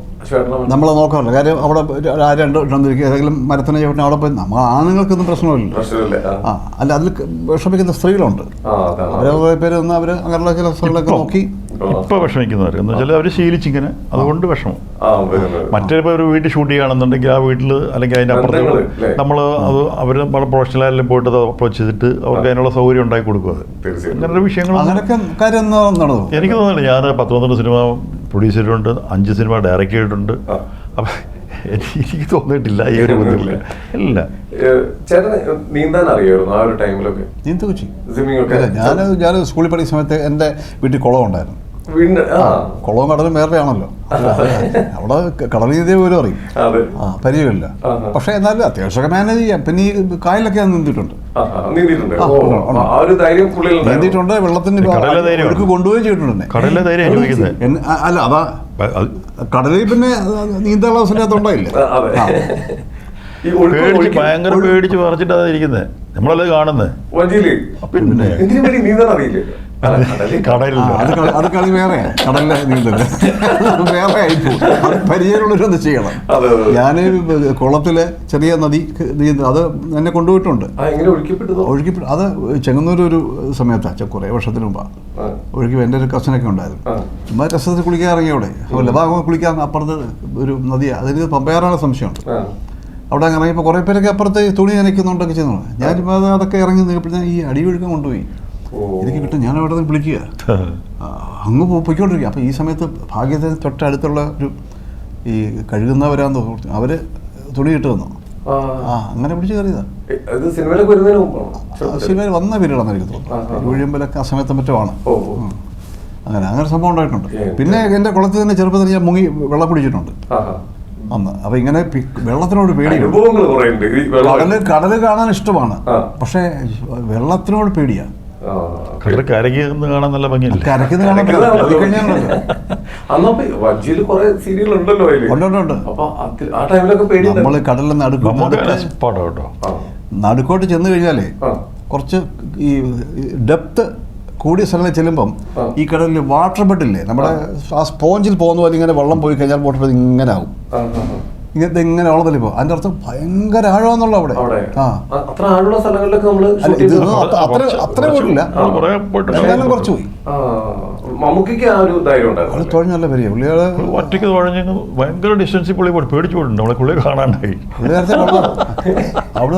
Speaker 2: നമ്മൾ നോക്കാറില്ല. കാര്യം അവിടെ രണ്ട് രണ്ടിരിക്കും ഏതെങ്കിലും മരത്തിന് ചവിട്ടിന് അവിടെ പോയി നമ്മൾ ആണുങ്ങൾക്കൊന്നും
Speaker 1: പ്രശ്നമില്ല. ആ.
Speaker 2: അല്ല അതിൽ വിഷമിക്കുന്ന സ്ത്രീകളുണ്ട്. അവരെ പേര് ഒന്ന് അവർ അങ്ങനെയുള്ള ചില സ്ഥലങ്ങളൊക്കെ നോക്കി.
Speaker 3: ഇപ്പൊ വിഷമിക്കുന്നവർ. എന്ന് വെച്ചാൽ അവർ ശീലിച്ചിങ്ങനെ. അതുകൊണ്ട് വിഷമം. മറ്റേ ഇപ്പോൾ ഒരു വീട്ടിൽ ഷൂട്ട് ചെയ്യുകയാണെന്നുണ്ടെങ്കിൽ ആ വീട്ടിൽ അല്ലെങ്കിൽ അതിന്റെ അപ്പുറത്ത് നമ്മൾ അത് അവർ വളരെ പ്രൊഫഷണലായാലും പോയിട്ട് അത് അപ്രോച്ച് ചെയ്തിട്ട് അവർക്ക് അതിനുള്ള സൗകര്യം ഉണ്ടാക്കി കൊടുക്കുക അങ്ങനത്തെ വിഷയങ്ങൾ
Speaker 2: അങ്ങനെയൊക്കെ കാര്യം
Speaker 3: എനിക്ക് തോന്നുന്നില്ല. ഞാൻ പത്ത് പന്ത്രണ്ട് സിനിമ പ്രൊഡ്യൂസ് ചെയ്തിട്ടുണ്ട് അഞ്ച് സിനിമ ഡയറക്റ്റ് ചെയ്തിട്ടുണ്ട്. അപ്പം എനിക്ക് തോന്നിയിട്ടില്ല ഈ ഒരു ഇല്ല.
Speaker 1: ചേട്ടന് നീന്താൻ അറിയായിരുന്നു ആ ഒരു ടൈമിലൊക്കെ.
Speaker 2: നീന്തു കൊച്ചി
Speaker 1: സ്വിമ്മിംഗ് ഒക്കെ.
Speaker 2: ഇല്ല ഞാൻ ഞാൻ സ്കൂളിൽ പഠിക്കുന്ന സമയത്ത് എന്റെ വീട്ടിൽ കുളം ഉണ്ടായിരുന്നു. കുളവും കടലും വേറെ ആണല്ലോ അവിടെ കടൽ രീതി പോലും അറിയും. ആ പരിചയമില്ല. പക്ഷേ എന്നാലും അത്യാവശ്യമൊക്കെ മാനേജ് ചെയ്യാം. പിന്നെ ഈ കായലൊക്കെ ഞാൻ നീന്തിയിട്ടുണ്ട്.
Speaker 1: നീന്തിയിട്ടുണ്ട്.
Speaker 2: വെള്ളത്തിന്. ഒഴുക്ക് കൊണ്ടുപോയി ചെയ്തിട്ടുണ്ട് അല്ല അതാ കടലിൽ പിന്നെ നീന്താനുള്ള അവസരം ഉണ്ടായില്ല.
Speaker 1: അതെ.
Speaker 2: ആ.
Speaker 1: ഈ ഒഴുക്ക്
Speaker 3: പേടിച്ച് ഭയങ്കര പേടിച്ച് പറിച്ചിട്ടാ ഇരിക്കുന്നത് നമ്മളല്ലേ കാണുന്നത് പിന്നെ.
Speaker 2: അത്. കളി വേറെ. കടലിലെ നീന്തൽ. വേറെ പരിചയമുള്ളവരൊന്ന് ചെയ്യണം. ഞാൻ കുളത്തിലെ ചെറിയ നദി അത് എന്നെ കൊണ്ടുപോയിട്ടുണ്ട്.
Speaker 1: ഒഴുക്കിപ്പെട്ടു എങ്ങനെ ഒഴുക്കിപ്പെട്ടതോ?
Speaker 2: ഒഴുകി അത് ചെങ്ങന്നൂർ ഒരു സമയത്താണ് കുറേ വർഷത്തിന് മുമ്പാണ്
Speaker 1: ഒഴുക്കി
Speaker 2: ഒഴുകി എന്റെ ഒരു കസിനൊക്കെ ഉണ്ടായിരുന്നു. ചുമ്മാ രസത്തിൽ കുളിക്കാൻ ഇറങ്ങിയവിടെ ലഭാഗം കുളിക്കാൻ അപ്പുറത്ത് ഒരു നദിയാണ് അതിന് പമ്പയാറാണ് സംശയമുണ്ട്. അവിടെ അങ്ങനെ ഇറങ്ങിയപ്പോൾ കുറേ പേരൊക്കെ അപ്പുറത്ത് തുണി നനയ്ക്കുന്നുണ്ടൊക്കെ ചെയ്യുന്നു. ഞാനിപ്പോൾ അത് അതൊക്കെ ഇറങ്ങി നിൽക്കുമ്പോൾ ഈ അടിയൊഴുക്കം കൊണ്ടുപോയി. എനിക്ക് കിട്ടും. ഞാൻ അവിടെ നിന്ന് വിളിക്കുക. അങ്ങ് പോയിക്കൊണ്ടിരിക്കുക. അപ്പോൾ ഈ സമയത്ത് ഭാഗ്യത്തിന് തൊട്ടടുത്തുള്ള ഒരു ഈ കഴുകുന്നവരാന്ന് തോന്നുന്നു. അവർ തുണി ഇട്ട് തന്നു.
Speaker 1: ആ.
Speaker 2: അങ്ങനെ പിടിച്ച്
Speaker 1: കയറിയതാണ്
Speaker 2: സിനിമയിൽ വന്ന പീരീഡാണെന്ന് എനിക്ക് തോന്നുന്നു. ഒഴിയുമ്പോഴൊക്കെ ആ സമയത്ത് മറ്റോ ആണ്. അങ്ങനെ അങ്ങനെ സംഭവം ഉണ്ടായിട്ടുണ്ട്. പിന്നെ എന്റെ കുളത്തിൽ തന്നെ ചെറുപ്പത്തിൽ ഞാൻ മുങ്ങി വെള്ളം
Speaker 1: പിടിച്ചിട്ടുണ്ട്.
Speaker 2: അന്ന്. അപ്പൊ ഇങ്ങനെ വെള്ളത്തിനോട് പേടിയുണ്ട് കടൽ കടൽ കാണാൻ ഇഷ്ടമാണ്. പക്ഷെ വെള്ളത്തിനോട്
Speaker 1: പേടിയാ.
Speaker 3: കടൽ കാണാൻ നല്ല ഭംഗിയല്ലേ?
Speaker 2: കരയ്ക്കുന്ന കാണാൻ നമ്മൾ കടലിൽ
Speaker 1: നടുക്കോട്ട്.
Speaker 2: നടുക്കോട്ട് ചെന്ന് കഴിഞ്ഞാലേ. കുറച്ച് ഈ ഡെപ്ത് കൂടിയ സ്ഥലങ്ങളിൽ ചെല്ലുമ്പം ഈ കടലിൽ വാട്ടർ ബെഡില്ലേ നമ്മുടെ ആ. സ്പോഞ്ചിൽ പോകുന്ന പോലെ ഇങ്ങനെ വെള്ളം പോയി കഴിഞ്ഞാൽ വാട്ടർ ബെഡ് ഇങ്ങനെ ആവും. ഇങ്ങനത്തെ ഇങ്ങനെ ഉള്ളതല്ലേ പോകും അതിന്റെ അർത്ഥം ഭയങ്കര ആഴമാണെന്നുള്ള അവിടെ. ആ.
Speaker 1: അത്ര ആഴമുള്ള സ്ഥലങ്ങളിലൊക്കെ നമ്മൾ?
Speaker 2: അത്ര- അത്ര പോയിട്ടില്ല. കുറച്ച് പോയി.
Speaker 1: ആ. മമ്മൂക്കിക്ക് ആ ഒരു ധൈര്യം
Speaker 2: പുള്ളിയാൾ
Speaker 3: ഒറ്റയ്ക്ക് തുഴഞ്ഞ് ഭയങ്കര ഡിസ്റ്റൻസിൽ പുള്ളി പോയി പേടിച്ചു പോയിട്ടുണ്ട്. നമ്മളെ പുള്ളിയെ കാണാണ്ടായി.
Speaker 2: അവിടെ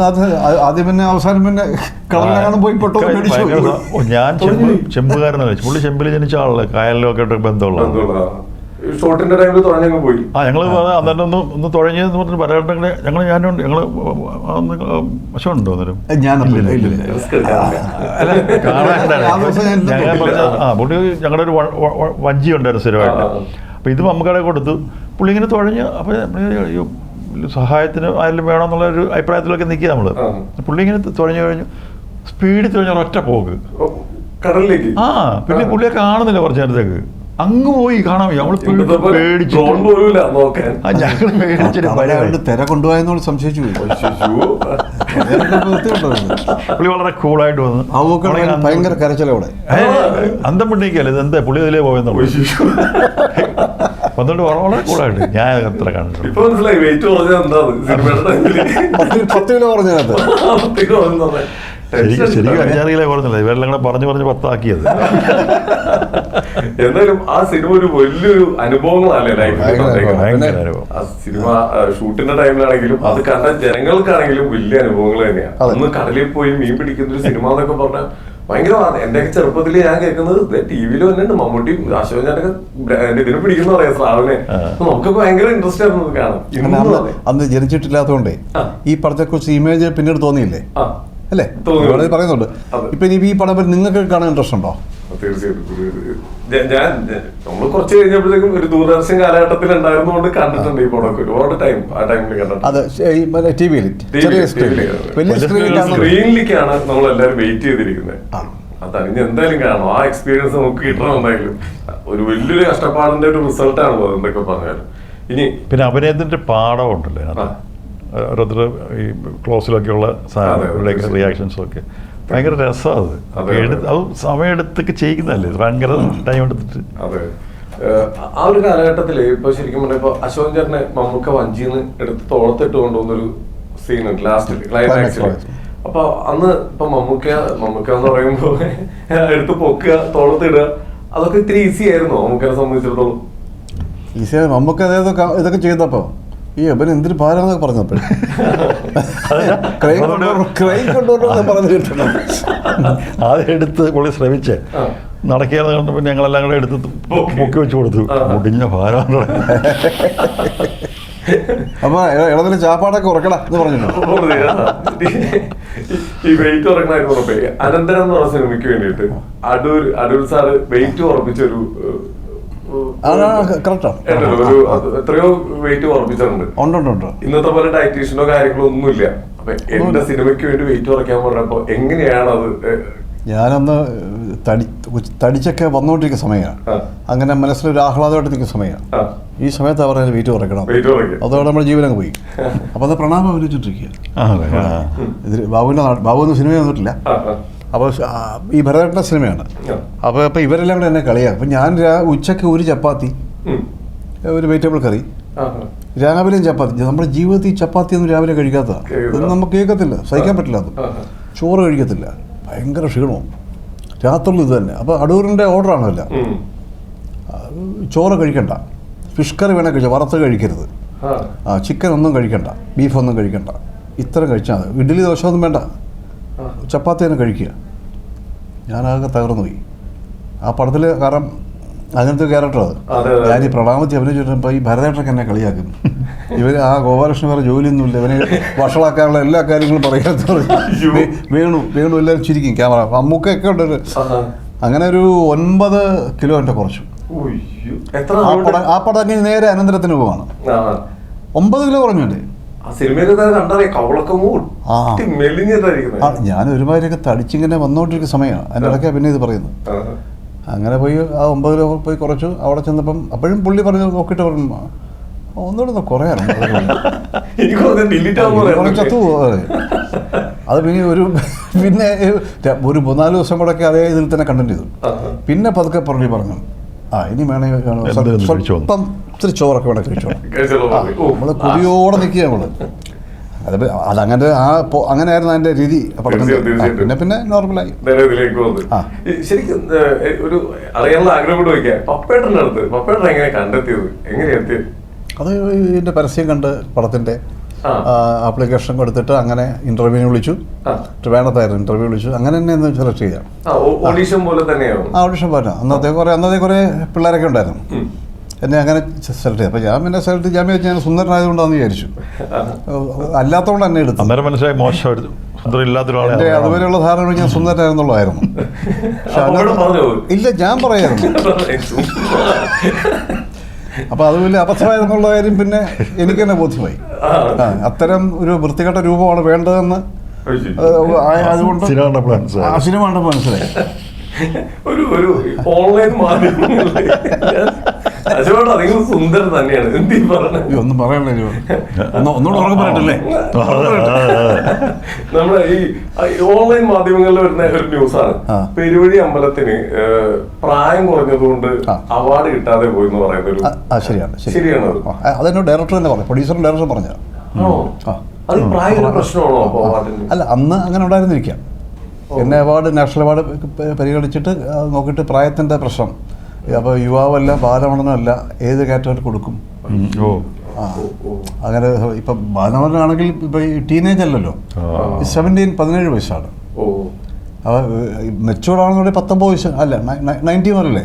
Speaker 2: ആദ്യം പിന്നെ അവസാനം പിന്നെ കടലിനകം പോയി പെട്ടോ പേടിച്ചു
Speaker 3: ഞാൻ ചെമ്പ് ചെമ്പുകാരനല്ല. പുള്ളി ചെമ്പിൽ ജനിച്ച ആളല്ലേ. കായലിലൊക്കെ ബന്ധമുള്ള
Speaker 1: ഷോട്ടിന്റെ ടൈമിൽ തുഴഞ്ഞങ്ങ് പോയി.
Speaker 3: ആ ഞങ്ങൾ അന്നേരം ഒന്ന് ഒന്ന് തുഴഞ്ഞ് പറഞ്ഞിട്ട് പലയിടങ്ങളെ പറയാണ്ടെങ്കിൽ ഞങ്ങൾ ഞാനുണ്ട് ഞങ്ങൾ വശമുണ്ടോ അന്നേരം?
Speaker 2: ഞാൻ ആ
Speaker 3: പുള്ളി ഞങ്ങളുടെ ഒരു വഞ്ചി ഉണ്ടായിരുന്നു സ്ഥിരമായിട്ട്. അപ്പോൾ ഇത് മമ്മക്കടെ കൊടുത്തു. പുള്ളി ഇങ്ങനെ തുഴഞ്ഞ് അപ്പോൾ അയ്യോ സഹായത്തിന് ആരെങ്കിലും വേണമെന്നുള്ള ഒരു അഭിപ്രായത്തിലൊക്കെ നിൽക്കുക നമ്മൾ. പുള്ളി ഇങ്ങനെ തുഴഞ്ഞു കഴിഞ്ഞു. സ്പീഡിൽ തുഴഞ്ഞ ഒറ്റ പോക്ക്.
Speaker 1: കടലിലേക്ക്.
Speaker 3: ആ പിന്നെ പുള്ളിയെ കാണുന്നില്ല കുറച്ച് നേരത്തേക്ക്. അങ്ങ് പോയി കാണാൻ നമ്മൾ പേടിച്ചു ഞങ്ങൾ പേടിച്ചിട്ട്.
Speaker 2: തിര കൊണ്ടുപോയെന്നോട് സംശയിച്ചു?
Speaker 3: പുള്ളി വളരെ കൂളായിട്ട് വന്നു.
Speaker 2: ഭയങ്കര കരച്ചിലവിടെ
Speaker 3: അന്തം പിണ്ടിക്കല്ലേ ഇത് എന്താ? പുള്ളി ഇതിലേ പോയെന്നുള്ളൂ വന്നിട്ട് വളരെ കൂളായിട്ട്. ഞാൻ അത്ര കണ്ടിട്ടുണ്ട്
Speaker 1: ഇപ്പൊ മനസ്സിലായി വെയിറ്റ് കുറഞ്ഞത് എന്താണ് സിനിമയുടെ <laughs> ടൈമിൽ
Speaker 2: പത്ത് പത്ത് കിലോ പറഞ്ഞതിനകത്ത്.
Speaker 3: ശരിക്കും കുറഞ്ഞില്ല ഇവരെല്ലാം കൂടെ പറഞ്ഞു പറഞ്ഞ് പത്താക്കിയത്.
Speaker 1: എന്നാലും ആ സിനിമ ഒരു വലിയൊരു അനുഭവങ്ങളല്ലേ ലൈഫിൽ ആ സിനിമ ഷൂട്ടിന്റെ ടൈമിലാണെങ്കിലും അത് കണ്ട ജനങ്ങൾക്കാണെങ്കിലും വലിയ അനുഭവങ്ങൾ തന്നെയാണ്. അന്ന് കടലിൽ പോയി മീൻ പിടിക്കുന്ന ഒരു സിനിമ എന്നൊക്കെ പറഞ്ഞാൽ ഭയങ്കര എന്റെ ചെറുപ്പത്തിൽ ഞാൻ കേൾക്കുന്നത് ടി വിയിൽ തന്നെയുണ്ട് മമ്മൂട്ടിയും അശോക് ഞാനൊക്കെ ഇതിനെ പിടിക്കുന്ന പറയാം സാറിനെ. നമുക്കൊക്കെ ഭയങ്കര ഇൻട്രസ്റ്റ് ആയിരുന്നു ഇന്നും
Speaker 2: അന്ന്
Speaker 1: അതെ.
Speaker 2: ഈ ജനിച്ചിട്ടില്ലാത്തതുകൊണ്ടേ കുറച്ച് ഇമേജ് പിന്നീട് തോന്നിയില്ലേ? അല്ലേ. ഇവിടെ പറയുന്നുണ്ട്. ഇപ്പൊ ഇനി ഈ പടം വരെ നിങ്ങൾക്ക് കാണാൻ ഇൻട്രസ്റ്റ് ഉണ്ടോ?
Speaker 1: തീർച്ചയായിട്ടും. ഞാൻ- ഞാൻ നമ്മൾ കുറച്ച് കഴിഞ്ഞപ്പോഴത്തേക്കും ഒരു ദൂരദർശൻ കാലഘട്ടത്തിൽ ഉണ്ടായിരുന്നുകൊണ്ട് കണ്ടിട്ടുണ്ട് ഈ പടമൊക്കെ. ഒരുപാട് ടൈം ആ ടൈമിൽ കണ്ടിട്ടുണ്ട്.
Speaker 2: അതെ ടി വിയിൽ
Speaker 1: സ്ക്രീനിലേക്കാണ് നമ്മൾ എല്ലാവരും വെയിറ്റ് ചെയ്തിരിക്കുന്നത് അതാണ് ഇനി എന്തായാലും കാണണം. ആ എക്സ്പീരിയൻസ് നമുക്ക് കിട്ടണം എന്തായാലും. ഒരു വലിയൊരു കഷ്ടപ്പാടിന്റെ ഒരു റിസൾട്ടാണ് ആണ് എന്തൊക്കെ പറഞ്ഞാലും. ഇനി
Speaker 3: പിന്നെ അഭിനയത്തിന്റെ പാഠം ഓരോരുത്തർ ഈ ക്ലോസിലൊക്കെയുള്ള സാധനങ്ങളിലേക്ക്. ഒക്കെ ഭയങ്കര രസമാണ് അത്.
Speaker 1: അതെ,
Speaker 3: എടുത്ത് അത് സമയമെടുത്തൊക്കെ ചെയ്യുന്നതല്ലേ ഭയങ്കര ടൈം എടുത്തിട്ട്.
Speaker 1: അതെ. ആ ഒരു കാലഘട്ടത്തിൽ ഇപ്പൊ ശരിക്കും പറഞ്ഞ ഇപ്പൊ അശോകൻ ചേട്ടനെ മമ്മൂക്ക വഞ്ചിന്ന് എടുത്ത് തോളത്തിട്ട് കൊണ്ടുപോകുന്നൊരു സീൻ ഉണ്ട്. ലാസ്റ്റിൽ ക്ലൈമാക്സിൽ
Speaker 2: അപ്പോൾ
Speaker 1: അപ്പൊ അന്ന് ഇപ്പൊ മമ്മൂക്ക മമ്മൂക്ക എന്ന് പറയുമ്പോ <laughs> എടുത്ത് പൊക്കുക തോളത്തിടുക അതൊക്കെ ഇത്തിരി ഈസി ആയിരുന്നു മമ്മൂക്കനെ സംബന്ധിച്ചിടത്തോളം.
Speaker 2: ഈസിയാ മമ്മൂക്ക ഇതൊക്കെ ചെയ്തപ്പോ? ഈ അവൻ എന്തൊരു ഭാരമെന്നൊക്കെ പറഞ്ഞപ്പോ ക്രൈം കൊണ്ടുവരണം ക്രൈം കൊണ്ടുവരണം പറഞ്ഞു കിട്ടണം
Speaker 3: ആദ്യം എടുത്ത് പുള്ളി ശ്രമിച്ച് നടക്കിയത് കണ്ടപ്പോൾ ഞങ്ങളെല്ലാം കൂടെ എടുത്ത്
Speaker 1: പൊക്കി.
Speaker 3: വെച്ച് കൊടുത്തു. മുടിഞ്ഞ ഭാരം
Speaker 2: അപ്പൊ ഇളതിന് ചാപ്പാടൊക്കെ ഉറക്കടാ എന്ന്
Speaker 1: പറഞ്ഞു ഈ വെയിറ്റ് ഉറക്കണായിരുന്നു ഉറപ്പേ. അനന്തരം എന്ന് പറഞ്ഞ സിനിമയ്ക്ക് വേണ്ടിയിട്ട് അടൂർ അടൂർ സാറ് വെയിറ്റ് ഉറപ്പിച്ചൊരു എത്രയോ വെയിറ്റ്
Speaker 2: ഉണ്ട്
Speaker 1: ഇന്നത്തെ പോലെ ഡയറ്റീഷ്യനോ കാര്യങ്ങളോ ഒന്നുമില്ല. അപ്പൊ എന്റെ സിനിമയ്ക്ക് വേണ്ടി വെയിറ്റ് കുറയ്ക്കാൻ പറഞ്ഞപ്പോ എങ്ങനെയാണ് അത്
Speaker 2: ഞാനന്ന് തടി തടിച്ചൊക്കെ വന്നുകൊണ്ടിരിക്കുന്ന സമയമാണ്. അങ്ങനെ മനസ്സിലൊരു ആഹ്ലാദമായിട്ട് നിൽക്കുന്ന സമയമാണ്. ഈ സമയത്ത് അവർ അതിന്
Speaker 1: വെയിറ്റ് കുറയ്ക്കണം.
Speaker 2: അതോടെ നമ്മുടെ ജീവനങ്ങ് പോയി. അപ്പോൾ അത് പ്രണാമം അഭിനയിച്ചിട്ടിരിക്കുക
Speaker 3: ബാബുവിന്റെ.
Speaker 2: ഇതിൽ ബാബുവിന്റെ ബാബു ഒന്നും സിനിമ വന്നിട്ടില്ല. അപ്പോൾ ഈ ഭരതേട്ടന്റെ സിനിമയാണ്. അപ്പോൾ അപ്പോൾ ഇവരെല്ലാം കൂടെ എന്നെ കളിയാക്കും അപ്പോൾ ഞാൻ രാ- ഉച്ചയ്ക്ക് ഒരു ചപ്പാത്തി ഒരു വെജിറ്റബിൾ കറി. രാവിലെയും ചപ്പാത്തി. നമ്മുടെ ജീവിതത്തിൽ ചപ്പാത്തി ഒന്നും രാവിലെ കഴിക്കാത്തതാണ്
Speaker 1: കഴിക്കാത്ത.
Speaker 2: ഇതൊന്നും നമുക്ക് കേൾക്കത്തില്ല. സഹിക്കാൻ പറ്റില്ല അത്. ചോറ് കഴിക്കത്തില്ല. ഭയങ്കര ക്ഷീണവും. രാത്രിയിൽ ഇത് തന്നെ. അപ്പോൾ അടൂരിന്റെ ഓർഡറാണല്ല. ചോറ് കഴിക്കണ്ട. ഫിഷ് കറി വേണേൽ കഴിച്ചാൽ വറുത്ത് കഴിക്കരുത്.
Speaker 1: ആ,
Speaker 2: ചിക്കൻ ഒന്നും കഴിക്കണ്ട. ബീഫൊന്നും കഴിക്കണ്ട. ഇത്ര കഴിച്ചാൽ മതി. ഇഡ്ഡലി ദോശ ഒന്നും വേണ്ട.
Speaker 1: ആ.
Speaker 2: ചപ്പാത്തി തന്നെ കഴിക്കുക. ഞാനാകെ തകർന്നു പോയി ആ പടത്തിൽ കാരണം അങ്ങനത്തെ ക്യാരക്ടർ അത്. ഞാൻ ഈ പ്രണാമത്തി അഭിനയിച്ചിട്ടപ്പോൾ ഈ ഭരതേട്ടനൊക്കെ എന്നെ കളിയാക്കും <laughs> ഇവർ ആ ഗോപാലകൃഷ്ണൻ വേറെ ജോലിയൊന്നുമില്ല. ഇവന് വഷളാക്കാനുള്ള എല്ലാ കാര്യങ്ങളും പറയാത്ത വേണു വേണു എല്ലാവരും ചിരിക്കും. ക്യാമറ അമ്മുക്കൊക്കെ ഉണ്ട്. അങ്ങനെ ഒരു ഒൻപത് കിലോ എന്റെ കുറച്ചു. ആ പടം ആ പടം അങ്ങനെ നേരെ അനന്തരത്തിന് പോവാണ്. ഒമ്പത് കിലോ കുറഞ്ഞു ഞാൻ ഒരുമാതിരിയൊക്കെ തടിച്ചിങ്ങനെ വന്നുകൊണ്ടിരിക്കുന്ന സമയമാണ്. അതിന്റെ ഇടയ്ക്ക് പിന്നെ ഇത്
Speaker 1: പറയുന്നു
Speaker 2: അങ്ങനെ പോയി ആ ഒമ്പത് രൂപ പോയി കുറച്ചു. അവിടെ ചെന്നപ്പം അപ്പോഴും പുള്ളി പറഞ്ഞു നോക്കിയിട്ട് പറഞ്ഞു "ആ, ഒന്നുകൂടെ കുറയാറുണ്ട് <laughs> അത്. പിന്നെ ഒരു <laughs> പിന്നെ ഒരു മൂന്നാൽ ദിവസം കൂടെയൊക്കെ അതേ ഇതിൽ തന്നെ കണ്ടന്റ് ചെയ്തു. പിന്നെ പതുക്കെ പറഞ്ഞു പറഞ്ഞു ആ ഇനി വേണമെങ്കിൽ. സ്വല്പം ഇത്തിരി ചോറൊക്കെ വേണം <laughs> കഴിച്ചോ നമ്മൾ കുടിയോടെ നിൽക്കുക നമ്മൾ അത് അതങ്ങനെ ആ അങ്ങനെ ആയിരുന്നു അതിന്റെ രീതി. പിന്നെ പിന്നെ നോർമലായി.
Speaker 1: ശരിക്കും ഒരു അറിയാനുള്ള ആഗ്രഹം കൂടെ പപ്പേട്ടന്റെ അടുത്ത് പപ്പേട്ടൻ എങ്ങനെ കണ്ടെത്തിയത്? എങ്ങനെ എത്തിയത്?
Speaker 2: അത് ഇതിന്റെ പരസ്യം കണ്ട് പടത്തിന്റെ
Speaker 1: ആ.
Speaker 2: ആപ്ലിക്കേഷൻ കൊടുത്തിട്ട് അങ്ങനെ ഇന്റർവ്യൂവിന് വിളിച്ചു. ട്രിവാണത്തായിരുന്നു ഇന്റർവ്യൂ വിളിച്ചു. അങ്ങനെ തന്നെ ഒന്ന് സെലക്ട് ചെയ്യാം.
Speaker 1: ഓഡീഷൻ പോലെ തന്നെയാണ്
Speaker 2: ആ ഓഡീഷൻ പോലെ. അന്നത്തെ കുറേ അന്നത്തെ കുറേ പിള്ളേരൊക്കെ ഉണ്ടായിരുന്നു. എന്നെ അങ്ങനെ സെലക്ട് ചെയ്തു അപ്പോൾ ഞാൻ പിന്നെ സെലക്ട് ചെയ്യാൻ വെച്ച് ഞാൻ സുന്ദരനായതുകൊണ്ടാന്ന് വിചാരിച്ചു. അല്ലാത്തതുകൊണ്ട് എന്നെ എടുത്തു.
Speaker 3: അന്നേരം മനസ്സിലായി മോശമായിരുന്നു
Speaker 2: എന്റെ
Speaker 3: എന്റെ
Speaker 2: അതുവരെയുള്ള ധാരണ ഞാൻ
Speaker 1: സുന്ദരനായിരുന്നുള്ളായിരുന്നു?
Speaker 2: ഇല്ല ഞാൻ പറയായിരുന്നു <laughs> <laughs> അപ്പോൾ അത് വലിയ അബദ്ധമായിരുന്നുള്ള കാര്യം പിന്നെ എനിക്ക് തന്നെ ബോധ്യമായി അത്തരം ഒരു വൃത്തികെട്ട രൂപമാണ് വേണ്ടതെന്ന് അതുകൊണ്ട്
Speaker 3: സിനിമ കണ്ടപ്പോൾ മനസ്സിലായി.
Speaker 2: ആ സിനിമ കണ്ടപ്പോൾ മനസ്സിലായി.
Speaker 1: ഒരു ഒരു ഓൺലൈൻ മാധ്യമങ്ങളിൽ <laughs> അശോക് അധികം സുന്ദരൻ തന്നെയാണ്. എന്ത്
Speaker 2: ഒന്നും പറയണ്ടല്ലോ ഒന്നുകൂടെ ഉറക്കം പറയട്ടല്ലേ?
Speaker 1: നമ്മുടെ ഈ ഓൺലൈൻ മാധ്യമങ്ങളിൽ വരുന്ന ഒരു ന്യൂസാണ്. പെരുവഴി അമ്പലത്തിന് പ്രായം കുറഞ്ഞതുകൊണ്ട്. അവാർഡ് കിട്ടാതെ പോയി എന്ന്
Speaker 2: പറയുന്നത് ശരിയാണ്
Speaker 1: ശരിയാണ്
Speaker 2: ഡയറക്ടർ തന്നെ പറഞ്ഞു പ്രൊഡ്യൂസറും ഡയറക്ടറും പറഞ്ഞു അല്ല അന്ന് അങ്ങനെ ഉണ്ടായിരുന്നിരിക്കാം. എന്നെ അവാർഡ് നാഷണൽ അവാർഡ് പരിഗണിച്ചിട്ട് നോക്കിയിട്ട് പ്രായത്തിന്റെ പ്രശ്നം. അപ്പോൾ യുവാവല്ല ബാലമണനല്ല ഏത് കാറ്റഗറി കൊടുക്കും?
Speaker 3: ഓ.
Speaker 2: ആ. അങ്ങനെ ഇപ്പം ബാലമണനാണെങ്കിൽ ഇപ്പം ഈ ടീനേജ് അല്ലല്ലോ. സെവന്റീൻ പതിനേഴ് വയസ്സാണ്.
Speaker 1: ഓ.
Speaker 2: അപ്പോൾ മെച്ചൂർഡ് ആണെന്നുണ്ടെങ്കിൽ പത്തൊമ്പത് വയസ്സ് അല്ല നയന്റീൻ
Speaker 1: വരല്ലേ?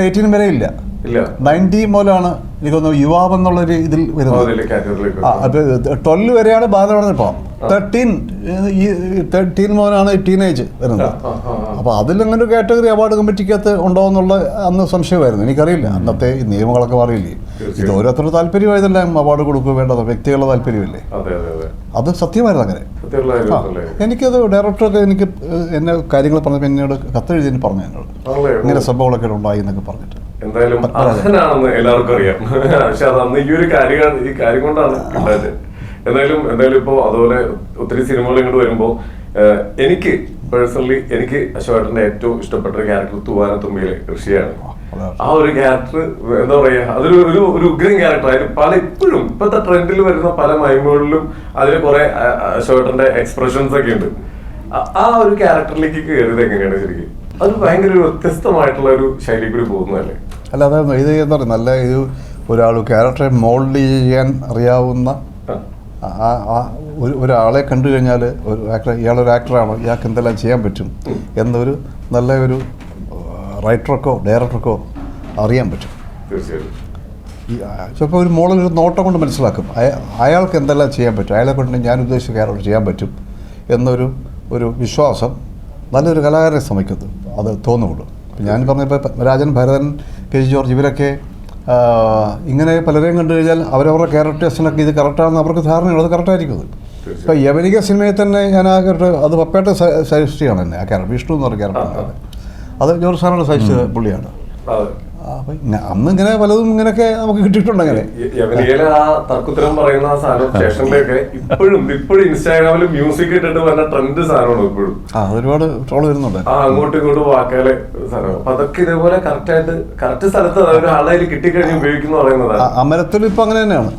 Speaker 1: എയ്റ്റീൻ
Speaker 2: വരെ ഇല്ല.
Speaker 1: ഇല്ല.
Speaker 2: മൂലമാണ് മുതലാണ് എനിക്ക് തോന്നുന്നു യുവാവ് എന്നുള്ളൊരു ഇതിൽ വരുന്നത്. ആ ട്വൽവ് വരെയാണ് ബാലമണൻ ഇപ്പം. തേർട്ടീൻ ഈ തേർട്ടീൻ മുതലാണ് ടീനേജ് വരുന്നത്. അപ്പോൾ അതിലങ്ങനെ ഒരു കാറ്റഗറി അവാർഡ് കമ്മിറ്റിക്കകത്ത് ഉണ്ടോ എന്നുള്ള അന്ന് സംശയമായിരുന്നു. എനിക്കറിയില്ല. അന്നത്തെ ഈ നിയമങ്ങളൊക്കെ അറിയില്ലേ ഇത് ഓരോരുത്തരുടെ താല്പര്യമായതെല്ലാം അവാർഡ് കൊടുക്കുക വേണ്ടത്? വ്യക്തികളുടെ താല്പര്യമല്ലേ?
Speaker 1: അതെ
Speaker 2: സത്യമായിരുന്നു അങ്ങനെ. എനിക്കത് ഡയറക്ടറൊക്കെ എനിക്ക് എന്നെ കാര്യങ്ങൾ പറഞ്ഞപ്പോൾ എന്നോട് കത്തെഴുതി പറഞ്ഞു എന്നോട്. ഇങ്ങനെ സംഭവങ്ങളൊക്കെ ഉണ്ടായി എന്നൊക്കെ പറഞ്ഞിട്ട്.
Speaker 1: എന്തായാലും അർഹനാണെന്ന് എല്ലാവർക്കും അറിയാം. പക്ഷെ അത് അന്ന് ഈ ഒരു കാര്യം ഈ കാര്യം കൊണ്ടാണ് ഉണ്ടായത്. എന്തായാലും എന്തായാലും ഇപ്പോ അതുപോലെ ഒത്തിരി സിനിമകൾ ഇങ്ങോട്ട് വരുമ്പോ എനിക്ക് പേഴ്സണലി എനിക്ക് അശോകേട്ടന്റെ ഏറ്റവും ഇഷ്ടപ്പെട്ട ഒരു ക്യാരക്ടർ തൂവാനത്തുമ്പിയിലെ ഋഷിയാണ്. ആ ഒരു ക്യാരക്ടർ എന്താ പറയാ അതൊരു ഒരു ഒരു ഉഗ്രൻ ക്യാരക്ടർ അതിൽ പല ഇപ്പോഴും ഇപ്പോഴത്തെ ട്രെൻഡിൽ വരുന്ന പല മൈമുകളിലും അതിൽ കുറെ അശോകേട്ടന്റെ എക്സ്പ്രഷൻസ് ഒക്കെ ഉണ്ട്. ആ- ആ ഒരു ക്യാരക്ടറിലേക്ക് കയറിയത് എങ്ങനെയാണ് ശരിക്കും? അത് ഭയങ്കര ഒരു വ്യത്യസ്തമായിട്ടുള്ള ഒരു ശൈലി കൂടി പോകുന്നതല്ലേ?
Speaker 2: അല്ല അതായിരുന്നു ഇത് എന്താ പറയുക നല്ല ഇത് ഒരാൾ ക്യാരക്ടറെ മോൾഡ് ചെയ്യാൻ അറിയാവുന്ന ഒരു ഒരാളെ കണ്ടു കഴിഞ്ഞാൽ ഒരു ആക്ടർ ഇയാളൊരു ആക്ടറാണോ ഇയാൾക്ക് എന്തെല്ലാം ചെയ്യാൻ പറ്റും? എന്നൊരു നല്ല ഒരു റൈറ്റർക്കോ ഡയറക്ടർക്കോ അറിയാൻ പറ്റും. ചിലപ്പോൾ ഒരു മോളിൽ ഒരു നോട്ടം കൊണ്ട് മനസ്സിലാക്കും. അയാൾക്ക് എന്തെല്ലാം ചെയ്യാൻ പറ്റും? അയാളെ കൊണ്ട് ഞാൻ ഉദ്ദേശിച്ച ക്യാരക്ടർ ചെയ്യാൻ പറ്റും എന്നൊരു ഒരു വിശ്വാസം നല്ലൊരു കലാകാരനെ ശ്രമിക്കുന്നു അത് തോന്നുള്ളൂ ഞാൻ പറഞ്ഞപ്പോൾ Rajan Bharathan K G George ഇവരൊക്കെ ഇങ്ങനെ പലരെയും കണ്ടു കഴിഞ്ഞാൽ അവരവരുടെ ക്യാരക്ടേഴ്സിനൊക്കെ ഇത് കറക്റ്റാണെന്ന് അവർക്ക് ധാരണയുള്ളത് കറക്റ്റായിരിക്കും അത് ഇപ്പം യവനിക സിനിമയിൽ തന്നെ ഞാൻ ആ ക്യാരക്ടർ അത് പപ്പേട്ട സജസ്റ്റ് ചെയ്യണം എന്നെ ആ ക്യാരക്ടർ വിഷ്ണു എന്ന് പറഞ്ഞ ക്യാരക്ടർ അത് ജോർജ് സാറിനോട് ചെയ്ത പുള്ളിയാണ്. അപ്പം അന്ന് ഇങ്ങനെ പലതും ഇങ്ങനെയൊക്കെ നമുക്ക് കിട്ടിയിട്ടുണ്ട് അങ്ങനെ.
Speaker 1: തർക്കുത്തരം പറയുന്ന സ്റ്റേഷനിലൊക്കെ ഇപ്പോഴും ഇപ്പോഴും ഇൻസ്റ്റാഗ്രാമിൽ മ്യൂസിക് ഇട്ടിട്ട് വന്ന ട്രെൻഡ് സാധനമാണ് ഇപ്പോഴും?
Speaker 2: ആ ഒരുപാട് ട്രോൾ വരുന്നുണ്ട്.
Speaker 1: ആ അങ്ങോട്ടും ഇങ്ങോട്ടും വാക്കാലെ സാധനം അപ്പൊ അതൊക്കെ ഇതേപോലെ കറക്റ്റ് ആയിട്ട് കറക്റ്റ് സ്ഥലത്ത് ഒരാളെ കിട്ടിക്കഴിഞ്ഞ് ഉപയോഗിക്കുന്ന പറയുന്നതാണ്.
Speaker 2: അമരത്തിൽ ഇപ്പം അങ്ങനെ തന്നെയാണ്.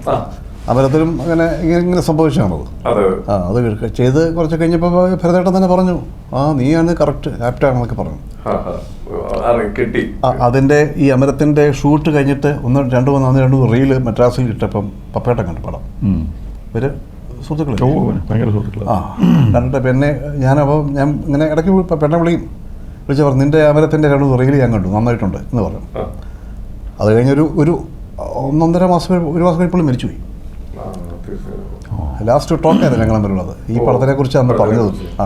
Speaker 1: ആ
Speaker 2: അമരത്തിലും അങ്ങനെ ഇങ്ങനെ ഇങ്ങനെ സംഭവിച്ചാണത്. ആ അത് ചെയ്ത് കുറച്ച് കഴിഞ്ഞപ്പോൾ ഭരതേട്ടൻ തന്നെ പറഞ്ഞു ആ നീയാണ് കറക്റ്റ് ആപ്റ്റാണെന്നൊക്കെ പറഞ്ഞു.
Speaker 1: കിട്ടി.
Speaker 2: അതിന്റെ ഈ അമരത്തിന്റെ ഷൂട്ട് കഴിഞ്ഞിട്ട് ഒന്ന് രണ്ട് മൂന്ന് അന്ന് രണ്ട് റീൽ മദ്രാസിൽ ഇട്ടപ്പം പപ്പേട്ടൻ കണ്ടു പടം.
Speaker 3: ഒരു
Speaker 2: ഇവർ സുഹൃത്തുക്കൾ
Speaker 3: ഭയങ്കര സുഹൃത്തുക്കൾ
Speaker 2: ആ കണ്ടിട്ട് പിന്നെ ഞാനപ്പോൾ ഞാൻ ഇങ്ങനെ ഇടയ്ക്ക് പെണ്ണെ വിളിയും വിളിച്ച് പറഞ്ഞു നിന്റെ അമരത്തിന്റെ രണ്ട് റീൽ ഞാൻ കണ്ടു നന്നായിട്ടുണ്ട് എന്ന് പറഞ്ഞു. അത് കഴിഞ്ഞൊരു ഒരു ഒന്നൊന്നര മാസം ഒരു മാസം കഴിയുമ്പോൾ മരിച്ചുപോയി. ലാസ്റ്റ് ടോക്ക് ആയിരുന്നു ഞങ്ങൾ തമ്മിലുള്ളത്? ഈ. പടത്തിനെ കുറിച്ച്. അന്ന് പറഞ്ഞത് ആ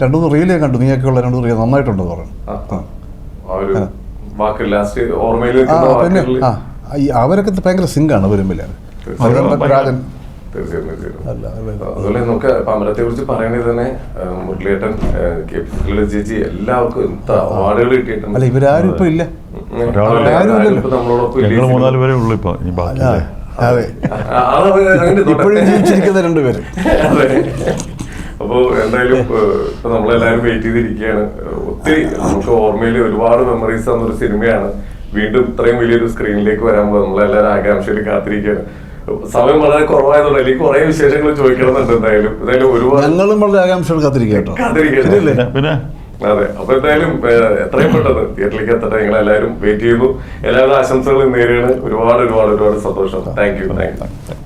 Speaker 2: രണ്ടു മൂന്ന് ഞാൻ കണ്ടു. നീയൊക്കെയുള്ള രണ്ടു റീൽ നന്നായിട്ടുണ്ട് പറഞ്ഞു.
Speaker 1: ആ,
Speaker 2: അവരൊക്കെ ഭയങ്കര സിങ്കാണ്
Speaker 1: തീർച്ചയായും.
Speaker 2: രാജൻ.
Speaker 1: അതുപോലെ നമുക്ക് അമരത്തെ കുറിച്ച് പറയണത് തന്നെ മുരളിയേട്ടൻ കെ പി ചേച്ചി എല്ലാവർക്കും എന്ത് അവാർഡുകൾ കിട്ടിയിട്ടുണ്ട്.
Speaker 2: അല്ല ഇവരാരും ഇപ്പൊ ഇല്ല.
Speaker 1: നമ്മളോടൊപ്പം
Speaker 2: അതെ. ഇപ്പോഴും ജീവിച്ചിരിക്കുന്ന രണ്ടുപേര്.
Speaker 1: അതെ. അപ്പോ എന്തായാലും ഇപ്പൊ നമ്മളെല്ലാരും വെയിറ്റ് ചെയ്തിരിക്കുകയാണ്. ഒത്തിരി നമുക്ക് ഓർമ്മയിൽ ഒരുപാട് മെമ്മറീസ് തന്നൊരു സിനിമയാണ്. വീണ്ടും ഇത്രയും വലിയൊരു സ്ക്രീനിലേക്ക് വരാൻ പോകുന്നത്. നമ്മളെല്ലാവരും ആകാംക്ഷയിൽ കാത്തിരിക്കുകയാണ്. സമയം വളരെ കുറവായതുകൊണ്ട് എനിക്ക് കുറെ വിശേഷങ്ങൾ ചോദിക്കണമെന്നുണ്ട് എന്തായാലും. എന്തായാലും ഒരുപാട്
Speaker 2: ഞങ്ങളും വളരെ ആകാംക്ഷയോട് കാത്തിരിക്കുക കേട്ടോ.
Speaker 1: അതെ അപ്പൊ എന്തായാലും എത്രയും പെട്ടെന്ന് തിയേറ്ററിലേക്ക് എത്തട്ടെ. നിങ്ങൾ എല്ലാവരും വെയിറ്റ് ചെയ്യുന്നു എല്ലാവരുടെ ആശംസകളും നേരിടുന്നത് ഒരുപാട് ഒരുപാട് ഒരുപാട് സന്തോഷം. Thank you thank you